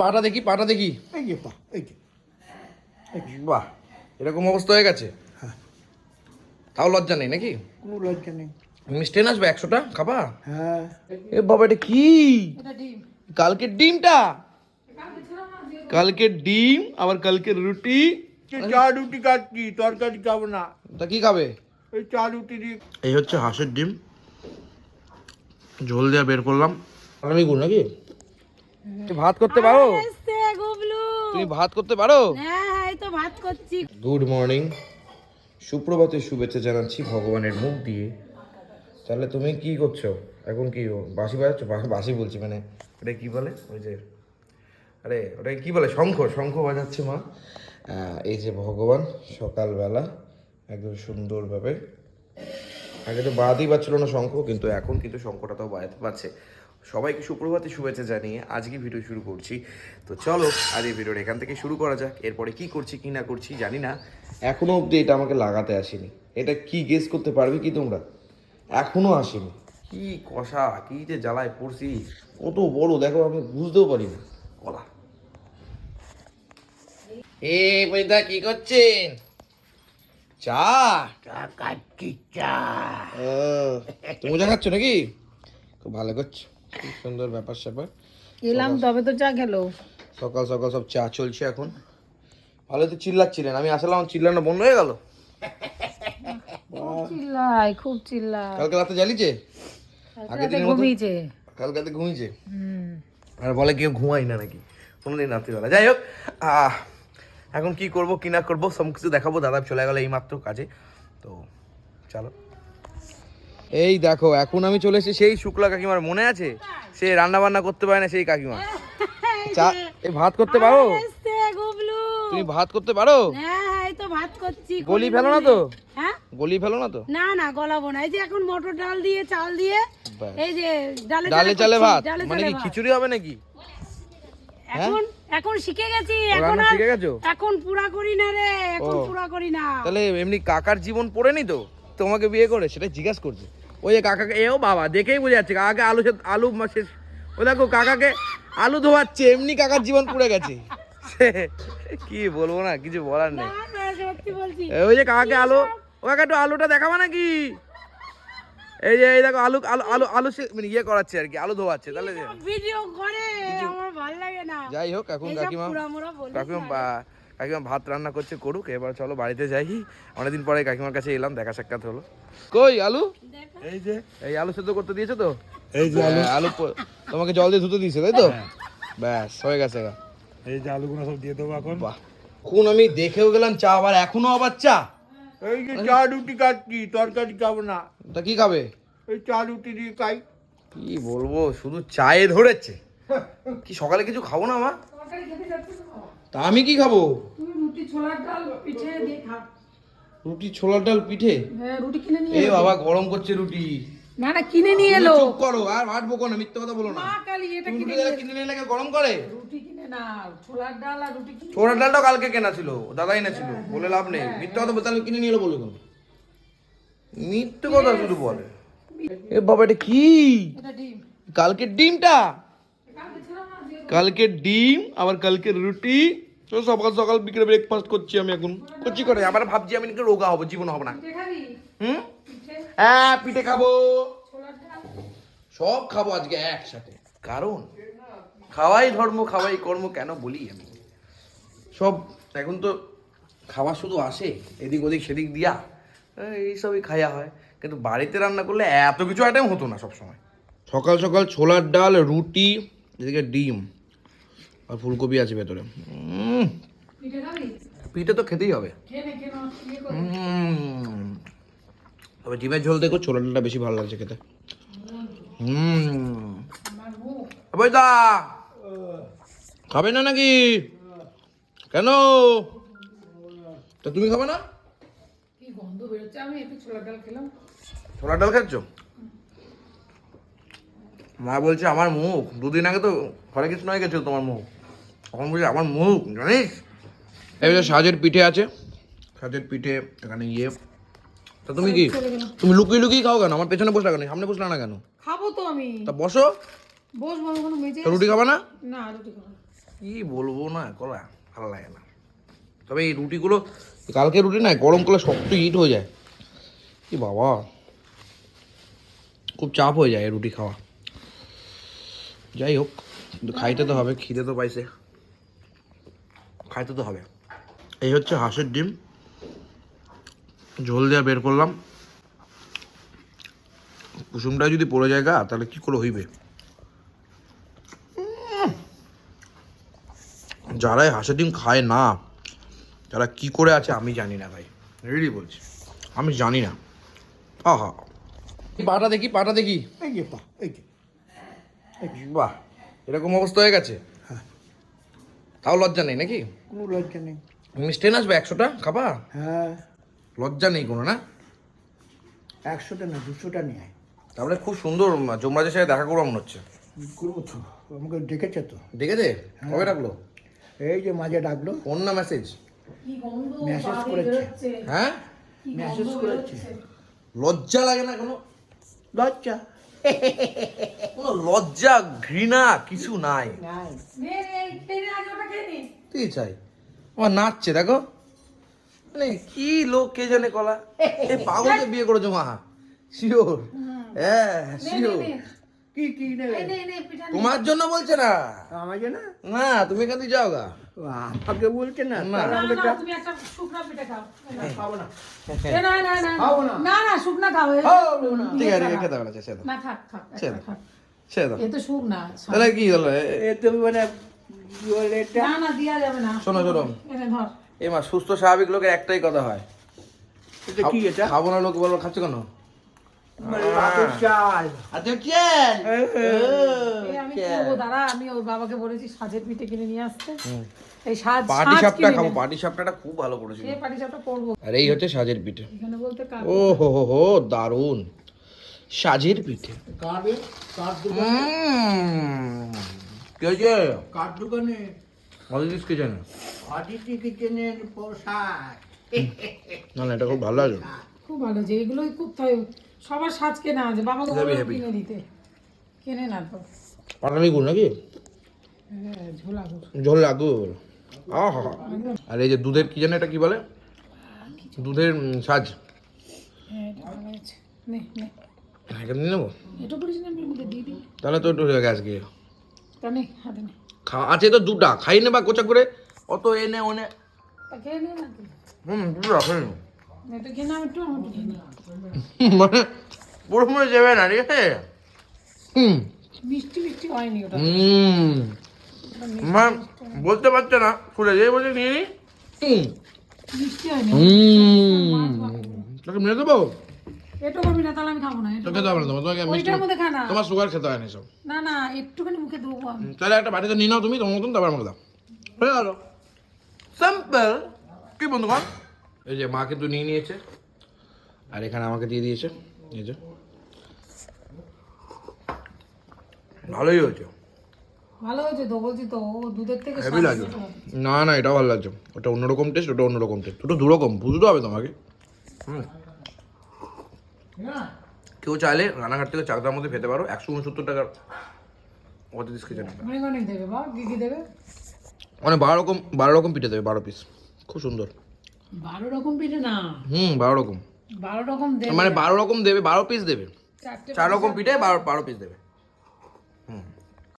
পাটা দেখি পাটা দেখি। এই যে পা এই যে। বাহ এরকম অবস্থা হয়ে গেছে? হ্যাঁ। তাও লজ্জা নেই নাকি? কোনো লজ্জা নেই। মিষ্টি এনে আসবে একশোটা খাবা? হ্যাঁ। এ বাবা এটা কি? কালকের ডিমটা? কালকের ডিম আবার কালকের রুটি। চা রুটি খাচ্ছি তরকারি খাব না। তা কি খাবে? এই চা রুটি দিয়ে। এই হচ্ছে হাঁসের ডিম। ঝোল দিয়ে বের করলাম। আমি গুড় নাকি? তুমি ভাত করতে পারো? তুমি ভাত করতে পারো? হ্যাঁ তো ভাত করছি। গুড মর্নিং সুপ্রভাতের শুভেচ্ছা জানাচ্ছি ভগবানের মুখ দিয়ে। তাহলে তুমি কি করছ? এখন কি বাসি বাজাচ্ছ? বাসি বলছি মানে এটা কি বলে? ওই যে আরে ওটা কি বলে? শঙ্খ শঙ্খ বাজাচ্ছে মা। আহ, এই যে ভগবান সকালবেলা একদম সুন্দরভাবে। আগে তো বাদই পাচ্ছিল না শঙ্খ কিন্তু এখন কিন্তু শঙ্খটা তো বাজাতে পারছে সবাইকে সুপ্রভাতে শুভেচ্ছা জানিয়ে আজকে ভিডিও শুরু করছি। তো চলো আজ এই ভিডিওটা এখান থেকে শুরু করা যাক। এরপরে কি করছি কি না করছি জানি না। এখনও অবধি এটা আমাকে লাগাতে আসেনি। এটা কি গেস করতে পারবে কি তোমরা? এখনও আসেনি। কি কষা কি যে জ্বালায় পড়ছি। কত বড় দেখো আমি বুঝতেও পারি না। কলা। এ বৈদা কি করছেন? চা? চা খাচ্ছি চা। ও, তুমি চা খাচ্ছ নাকি? খুব ভালো করছ। সুন্দর ব্যাপার স্যাপার। এলাম তবে তো চা খেলো। সকাল সকাল সব চা চলছে এখন। ভালো তো চিল্লাচ্ছিলেন আমি আসলাম চিল্লানো বন্ধ হয়ে গেল? চিল্লাই খুব চিল্লাই কালকে রাতে জ্বালিয়েছে? আগের দিনের মতো ঘুমিয়েছে। কালকে রাতে ঘুমিয়েছে? আর বলে কেউ ঘুমাই না নাকি? কোনোদিন রাত্রিবেলা। যাই হোক এখন কি করব কি না করব সব কিছু দেখাবো দাদা চলে গেল এইমাত্র কাজে। তো চলো। এই দেখো এখন আমি চলে এসেছি সেই শুক্লা কাকিমার মনে আছে? সে রান্না বান্না করতে পারে না সেই কাকিমা। চা ভাত করতে পারো? তুমি ভাত করতে পারো? হ্যাঁ করছি গলি ফেলো না তো? হ্যাঁ? গলি ফেলো না তো? না না গলাবো না। এই যে এখন মটর ডাল দিয়ে চাল দিয়ে এই যে ডালে ডালে চালে ভাত? মানে কি খিচুড়ি হবে নাকি? এখন এখন শিখে গেছি এখন শিখে গেছো? এখন পুরা করি না রে এখন পুরা করি না। তাহলে এমনি কাকার জীবন পড়েনি তো? তোমাকে বিয়ে করে সেটা জিজ্ঞাসা করছে। ওই যে কাকাকে এও বাবা দেখেই বোঝা যাচ্ছে কাকাকে আলু আলু শেষ। ও দেখো কাকাকে আলু ধোয়াচ্ছে এমনি কাকার জীবন পুড়ে গেছে। কি বলব না কিছু বলার নেই। ওই যে কাকাকে আলু ও কাকা একটু আলুটা দেখাবা নাকি? এই যে এই দেখো আলু আলু আলু আলু সে- মানে ইয়ে করাচ্ছে আর কি আলু ধোয়াচ্ছে তাহলে ভিডিও করে আমার ভালো লাগে না। যাই হোক এখন কাকিমা কাকিমা বা- কাকিমা ভাত রান্না করছে করুক এবার চলো বাড়িতে যাই। অনেকদিন পরে কাকিমার কাছে এলাম দেখা সাক্ষাৎ হলো। কই আলু? এই যে। এই আলু সেদ্ধ করতে দিয়েছ তো? এই যে হ্যাঁ, আলু তোমাকে জল দিয়ে ধুতে দিয়েছে তাই তো? ব্যাস হয়ে গেছে গা। এই যে আলুগুলো সব দিয়ে দেবো এখন। এখন আমি দেখেও গেলাম চা আবার এখনও আবার চা। এই যে চা রুটি খাচ্ছি তরকারি খাব না। তা কি খাবে? এই চা রুটি দিয়ে খাই। কি বলব শুধু চায়ে ধরেছে। কি সকালে কিছু খাব না মা? তা আমি কি খাব? রুটি ছোলার ডাল পিঠে দিয়ে খা। রুটি ছোলার ডাল পিঠে? হ্যাঁ রুটি কিনে নিয়ে এ বাবা গরম করছে রুটি। না না কিনে নিয়ে এলো। চুপ করো আর ভাটবো কোনো? মিথ্যে কথা বলো না। মা কালি এটা কিনে দাদা কিনে নিয়ে গরম করে? রুটি কিনে না ছোলার ডাল আর রুটি কিনে ছোলার ডালটা কালকে কেনা ছিল দাদাই না ছিল বলে লাভ নেই। মিথ্যে কথা বলতে কিনে নিয়ে এলো বলে কোনো? মিথ্যে কথা শুধু বলে। এ বাবা এটা কি? এটা ডিম। কালকের ডিমটা? কালকের ডিম আবার কালকের রুটি। তো সকাল সকাল বিকেলে ব্রেকফাস্ট করছি আমি এখন। করছি করে আবার ভাবছি আমি নাকি রোগা হব জীবন হব না। হুম? হ্যাঁ পিঠে খাব। সব খাব আজকে একসাথে। কারণ? খাওয়াই ধর্ম খাওয়াই কর্ম কেন বলি আমি? সব এখন তো খাওয়া শুধু আসে এদিক ওদিক সেদিক দিয়া। এইসবই খাওয়া হয়। কিন্তু বাড়িতে রান্না করলে এত কিছু আইটেম হতো না সব সময় সকাল সকাল ছোলার ডাল রুটি এদিকে ডিম। আর ফুলকপি আছে ভেতরে। পিঠে তো খেতেই হবে। তবে ডিমের ঝোল দেখো ছোলার ডালটা বেশি ভালো লাগছে খেতে। হুম দা খাবে না নাকি? কেন? তা তুমি খাবে না? ছোলার ডাল খাচ্ছ? মা বলছে আমার মুখ? দুদিন আগে তো ঘরে কৃষ্ণ হয়ে গেছিল তোমার মুখ। তখন বলছে আমার মুখ জানিস? এই যে সাজের পিঠে আছে। সাজের পিঠে এখানে ইয়ে। তা তুমি কি? তুমি লুকিয়ে লুকিয়ে খাও কেন? আমার পেছনে বসে কেন? সামনে বসলে না কেন? খাব তো আমি। তা বসো। বসবো কোনো মেজে রুটি খাবা না? না রুটি খাব। কি বলব না কলা ভালো লাগে না। তবে এই রুটিগুলো কালকে রুটি না গরম করলে শক্ত হিট হয়ে যায়। কি বাবা। খুব চাপ হয়ে যায় এই রুটি খাওয়া। যাই হোক কিন্তু খাইতে তো হবে খিদে তো পাইছে। খাইতে তো হবে। এই হচ্ছে হাঁসের ডিম। ঝোল দেওয়া বের করলাম। কুসুমটা যদি পড়ে যায় গা তাহলে কি করে হইবে। যারাই হাঁসের ডিম খায় না তারা কি করে আছে আমি জানি না ভাই। রেডি বলছি। আমি জানি না। আহা। পাটা দেখি পাটা দেখি। বাহ এরকম অবস্থা হয়ে গেছে। তাও লজ্জা নেই নাকি? কোনো লজ্জা নেই। মিষ্টি আসবে একশোটা? খাবা? হ্যাঁ। লজ্জা নেই কোনো না? একশোটা না দুশোটা নিয়ে আয়। তারপরে খুব সুন্দর যমরাজের সাথে দেখা করব মনে হচ্ছে। করব তো আমাকে ডেকেছে তো। দেখেছে কবে রাখল এই যে মাঝে ডাকলো। ফোন না মেসেজ মেসেজ করেছে। হ্যাঁ? মেসেজ করেছে। লজ্জা লাগে না কোনো? লজ্জা। কোনো লজ্জা ঘৃণা কিছু নাই। তুই চাই। আমার নাচছে দেখো। মানে কি লোক কে জানে কলা? এই পাগলকে বিয়ে করেছ মা? শিওর হ্যাঁ। শিওর নে। কি কি নেবে। তোমার জন্য বলছে না আমাকে না না তুমি এখান থেকে যাও গা আমাকে বলছে না না। না, না, তুমি একটা শুকনা পিঠা খাও। খাব না না, না, না, না। না, না, শুকনা খাও, না। ঠিক আছে খেতে পারো সে না, থাক, থাক, একটা থাক। সে এ তো শুকনা। তাহলে কি হলো এ- তো মানে কি না, না, দেয়া যাবে না। শোনো, শোনো। এ মা সুস্থ স্বাভাবিক লোকের একটাই কথা হয় এটা কি এটা খাব না লোক বলব খাচ্ছ কেন আমি ওর বাবাকে বলেছি সাজের পিঠে কিনে নিয়ে আসতে। এই সাজ পাটি সাপটা খাব পাটি সাপটাটা খুব ভালো করেছিল। এ পাটি সাপটা করব। আর এই হচ্ছে সাজের পিঠে। এখানে বলতে কার ও হো হো হো দারুণ সাজের পিঠে। কাবে কার দোকান? কি কার দোকানে? অদিতিস কে অদিতি কিচেনের পোশাক না না এটা খুব ভালো আছে। খুব ভালো যে এগুলোই খুব তাই সবার সাজ কেনা আছে heavy. কিনে দিতে। কেনে না তো। পাটালি গুড় নাকি? হ্যাঁ ঝোলা গুড় ঝোল আহা। আর এই যে দুধের কি জানে এটা কি বলে? দুধের সাজ। হ্যাঁ এখানে নেব? এটা করিস না আমি মধ্যে? দিয়ে দিই তাহলে তো একটু গিয়ে হাতে নে। খা আছে তো দুটা। খাই নে বা কোচা করে। অত এনে ওনে। হুম দুটো খাই। মানে পুরো মরে যাবে না ঠিক আছে? হুম। মিষ্টি মিষ্টি হয়নি ওটা। হুম। মা বলতে পারছে না খুলে যাই বলছে নিয়ে নি। হুম। মিষ্টি হয়নি। হুম। তোকে মেরে দেবো? এটা করবি না তাহলে আমি খাব না। তোকে দেবো না তোমাকে মিষ্টি মধ্যে খা তোমার সুগার খেতে হয় না সব না না একটুখানি মুখে দেবো আমি। তাহলে একটা বাড়িতে নিয়ে নাও তুমি তোমার মতন তারপর আমাকে দাও। হয়ে গেল। সিম্পল কি বন্ধুগণ এই যে মা কিন্তু নিয়ে নিয়েছে। আর এখানে আমাকে দিয়ে দিয়েছে। এই যে। ভালোই হয়েছে। ভালো হয়েছে তো বলছি তো ও দুধের থেকে হেভি লাগছে। না না এটা ভালো লাগছে। ওটা অন্যরকম টেস্ট ওটা অন্যরকম টেস্ট দুরকম বুঝতে হবে তোমাকে। হুম। কেউ চাইলে রানাঘাট থেকে চাকদার মধ্যে পেতে পারো। একশো উনসত্তর টাকার অতিথিস কিচেন অনেক অনেক দেবে বা কি কি দেবে? মানে বারো রকম বারো রকম পিঠে দেবে বারো পিস খুব সুন্দর। বারো রকম পিঠে না? হুম বারো রকম। বারো রকম দেবে। মানে বারো রকম দেবে বারো পিস দেবে। চার রকম পিঠে বারো বারো পিস দেবে।